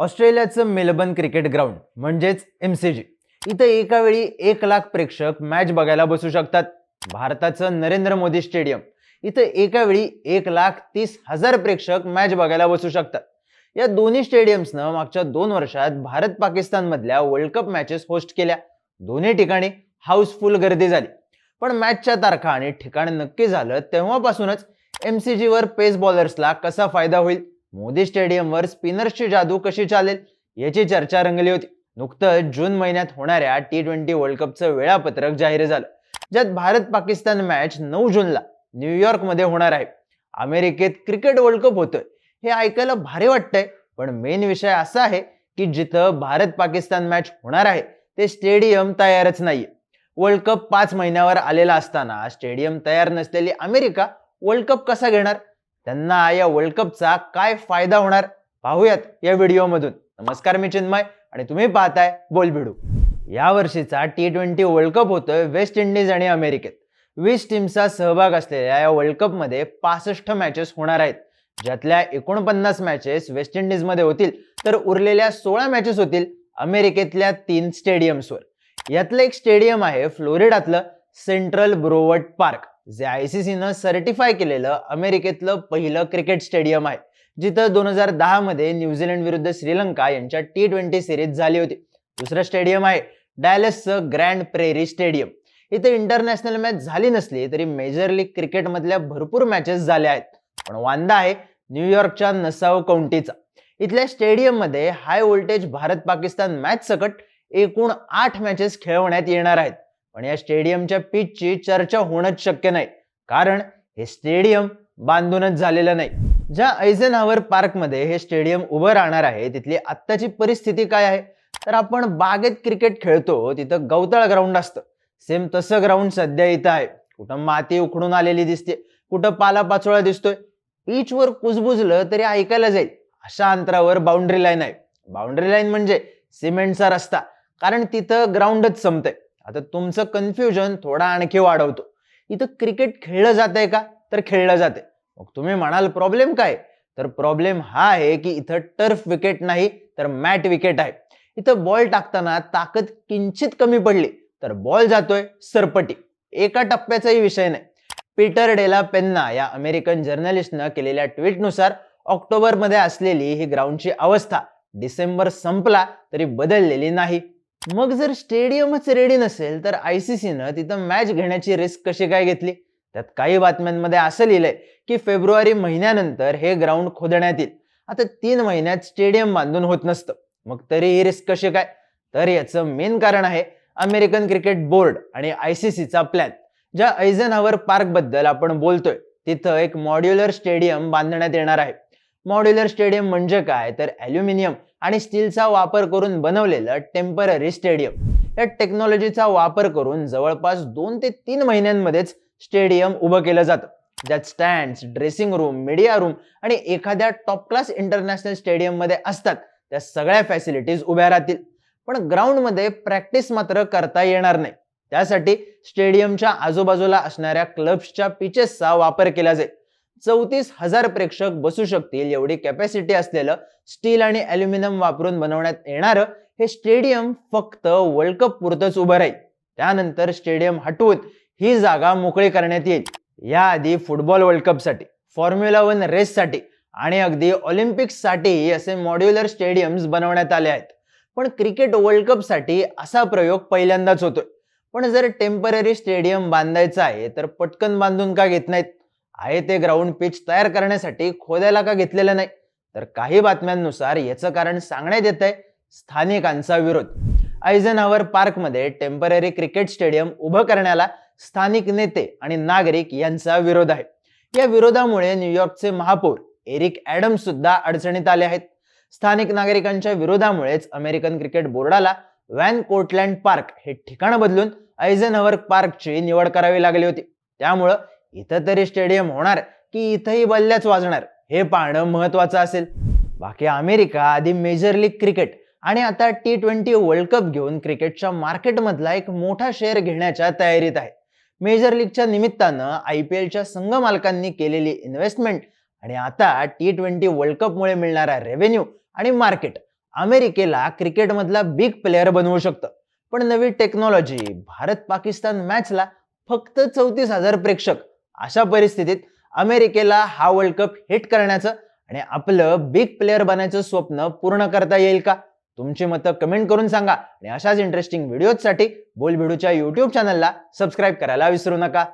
ऑस्ट्रेलियाचं Melbourne cricket ground म्हणजेच M C G इथं एका वेळी एक लाख प्रेक्षक मॅच बघायला बसू शकतात. भारताचं नरेंद्र मोदी स्टेडियम. इथं एका वेळी एक लाख तीस हजार प्रेक्षक मॅच बघायला बसू शकतात. या दोन्ही स्टेडियम्सनं मागच्या दोन वर्षात भारत पाकिस्तानमधल्या वर्ल्ड कप मॅचेस होस्ट केल्या. दोन्ही ठिकाणी हाऊसफुल गर्दी झाली. पण मॅचच्या तारखा आणि ठिकाण नक्की झालं तेव्हापासूनच एम सी जीवर पेस बॉलर्सला कसा फायदा होईल? मोदी स्टेडियमवर स्पिनर्सची जादू कशी चालेल याची चर्चा रंगली होती. नुकतंच जून महिन्यात होणाऱ्या टी ट्वेंटी वर्ल्ड कपचं वेळापत्रक जाहीर झालं ज्यात भारत पाकिस्तान मॅच नऊ जूनला न्यूयॉर्कमध्ये होणार आहे. अमेरिकेत क्रिकेट वर्ल्ड कप होतोय. हे ऐकायला भारी वाटतंय पण मेन विषय असा आहे की जिथं भारत पाकिस्तान मॅच होणार आहे ते स्टेडियम तयारच नाहीये. वर्ल्ड कप पाच महिन्यावर आलेला असताना स्टेडियम तयार नसलेली अमेरिका वर्ल्ड कप कसा घेणार? त्यांना या वर्ल्ड कपचा काय फायदा होणार? पाहूयात या व्हिडिओमधून नमस्कार मी चिन्मय आणि तुम्ही पाहताय बोल भिडू या वर्षीचा टी ट्वेंटी वर्ल्ड कप होतोय वेस्ट इंडिज आणि अमेरिकेत वीस टीमचा सहभाग असलेल्या या वर्ल्ड कपमध्ये पासष्ट मॅचेस होणार आहेत. ज्यातल्या एकोणपन्नास मॅचेस वेस्ट इंडिजमध्ये होतील तर उरलेल्या सोळा मॅचेस होतील अमेरिकेतल्या तीन स्टेडियम्सवर यातलं एक स्टेडियम आहे फ्लोरिडातलं सेंट्रल ब्रोवर्ट पार्क जे आय सी सीनं सर्टिफाय केलेलं अमेरिकेतलं पहिलं क्रिकेट स्टेडियम आहे. जिथं दोन हजार दहा मध्ये न्यूझीलंड विरुद्ध श्रीलंका यांच्या टी ट्वेंटी सिरीज झाली होती. दुसरं स्टेडियम आहे डायलसचं ग्रँड प्रेरी स्टेडियम इथे इंटरनॅशनल मॅच झाली नसली तरी मेजर लीग क्रिकेटमधल्या भरपूर मॅचेस झाल्या आहेत. पण वांदा आहे न्यूयॉर्कच्या नसाव काउंटीचा इथल्या स्टेडियममध्ये high voltage Bharat Pakistan match सकट एकूण आठ मॅचेस खेळवण्यात येणार आहेत. पण या स्टेडियमच्या पिचची चर्चा होणंच शक्य नाही. कारण हे स्टेडियम बांधूनच झालेलं नाही. ज्या ऐझेनहावर पार्कमध्ये हे स्टेडियम उभं राहणार आहे तिथली आत्ताची परिस्थिती काय आहे? तर आपण बागेत क्रिकेट खेळतो तिथं गवताळ ग्राउंड असतं. सेम तसं ग्राउंड सध्या इथं आहे. कुठं माती उखडून आलेली दिसते कुठं पालापाचोळा दिसतोय. पीचवर कुजबुजलं तरी ऐकायला जाईल. अशा अंतरावर बाउंड्री लाईन आहे. बाउंड्री लाईन म्हणजे सिमेंटचा रस्ता. कारण तिथं ग्राउंडच संपतंय. आता तुमचं कन्फ्युजन थोडा आणखी वाढवतो. इथं क्रिकेट खेळलं जात आहे का? तर खेळलं जाते मग तुम्ही म्हणाल प्रॉब्लेम काय? तर प्रॉब्लेम हा आहे की इथं टर्फ विकेट नाही तर मॅट विकेट आहे. इथं बॉल टाकताना ताकद किंचित कमी पडली तर बॉल जातोय सरपटी. एका टप्प्याचाही विषय नाही. पीटर डेला पेन्ना या अमेरिकन जर्नलिस्टनं केलेल्या ट्विटनुसार ऑक्टोबरमध्ये असलेली ही ग्राउंडची अवस्था डिसेंबर संपला तरी बदललेली नाही. मग जर स्टेडियमच रेडी नसेल तर आय सी सीनं तिथं मॅच घेण्याची रिस्क कशी काय घेतली? त्यात काही बातम्यांमध्ये असं लिहिलंय की फेब्रुवारी महिन्यानंतर हे ग्राउंड खोदण्यात येईल. आता तीन महिन्यात स्टेडियम बांधून होत नसतं. मग तरी ही रिस्क कशी काय? तर याचं मेन कारण आहे अमेरिकन क्रिकेट बोर्ड आणि आय सी सीचा प्लॅन ज्या ऐझनहावर पार्कबद्दल आपण बोलतोय तिथं एक मॉड्युलर स्टेडियम बांधण्यात येणार आहे. मॉड्युलर स्टेडियम म्हणजे काय? तर अल्युमिनियम आणि स्टीलचा वापर करून बनवलेलं टेंपररी स्टेडियम. या टेक्नॉलॉजीचा वापर करून जवळपास दोन ते तीन महिन्यांमध्येच स्टेडियम उभं केलं जातं. ज्यात stands dressing room media room आणि एखाद्या टॉप क्लास इंटरनॅशनल स्टेडियममध्ये असतात. त्या सगळ्या फॅसिलिटीज उभ्या राहतील. पण ग्राउंडमध्ये प्रॅक्टिस मात्र करता येणार नाही. त्यासाठी स्टेडियमच्या आजूबाजूला असणाऱ्या क्लब्सच्या पिचेसचा वापर केला जाईल. चौतीस हजार प्रेक्षक बसू शकतील. एवढी कॅपॅसिटी असलेलं स्टील आणि अल्युमिनियम वापरून बनवण्यात येणारं हे स्टेडियम फक्त वर्ल्ड कप पुरतच उभं राहील. त्यानंतर स्टेडियम हटवून ही जागा मोकळी करण्यात येईल. याआधी फुटबॉल वर्ल्ड कपसाठी फॉर्म्युला वन रेससाठी आणि अगदी ऑलिम्पिक्ससाठी असे मॉड्युलर स्टेडियम्स बनवण्यात आले आहेत. पण क्रिकेट वर्ल्ड कपसाठी असा प्रयोग पहिल्यांदाच होतोय. पण जर टेंपररी स्टेडियम बांधायचं आहे तर पटकन बांधून का घेत नाहीत? आहे ते ग्राउंड पिच तयार करण्यासाठी खोदायला का घेतलेलं नाही? तर काही बातम्यांनुसार याचं कारण सांगण्यात येत आहे स्थानिकांचा विरोध. आयझनहावर पार्कमध्ये टेंपररी क्रिकेट स्टेडियम उभं करण्याला स्थानिक नेते आणि नागरिक यांचा विरोध आहे. या विरोधामुळे न्यूयॉर्कचे महापौर एरिक ॲडम्स सुद्धा अडचणीत आले आहेत. स्थानिक नागरिकांच्या विरोधामुळेच अमेरिकन क्रिकेट बोर्डाला व्हॅन कोर्टलँड पार्क हे ठिकाण बदलून ऐझनहवर पार्कची निवड करावी लागली होती. त्यामुळं इथं तरी स्टेडियम होणार की इथंही बल्ल्याच वाजणार हे पाहणं महत्वाचं असेल. बाकी अमेरिका आधी मेजर लीग क्रिकेट आणि आता टी ट्वेंटी वर्ल्ड कप घेऊन क्रिकेटच्या मार्केटमधला एक मोठा शेअर घेण्याच्या तयारीत आहे. मेजर लीगच्या निमित्तानं आय पी एलच्या संघ मालकांनी केलेली इन्व्हेस्टमेंट आणि आता टी ट्वेंटी वर्ल्ड कपमुळे मिळणारा रेव्हेन्यू आणि मार्केट अमेरिकेला क्रिकेटमधला बिग प्लेअर बनवू शकतं. पण नवी टेक्नॉलॉजी भारत पाकिस्तान मॅचला फक्त चौतीस हजार प्रेक्षक अशा परिस्थितीत अमेरिकेला हा वर्ल्ड कप हिट करण्याचं आणि आपलं बिग प्लेअर बनायचं स्वप्न पूर्ण करता येईल का? तुमची मतं कमेंट करून सांगा. आणि अशाच इंटरेस्टिंग व्हिडिओजसाठी बोलबिडूच्या युट्यूब चॅनलला सबस्क्राईब करायला विसरू नका.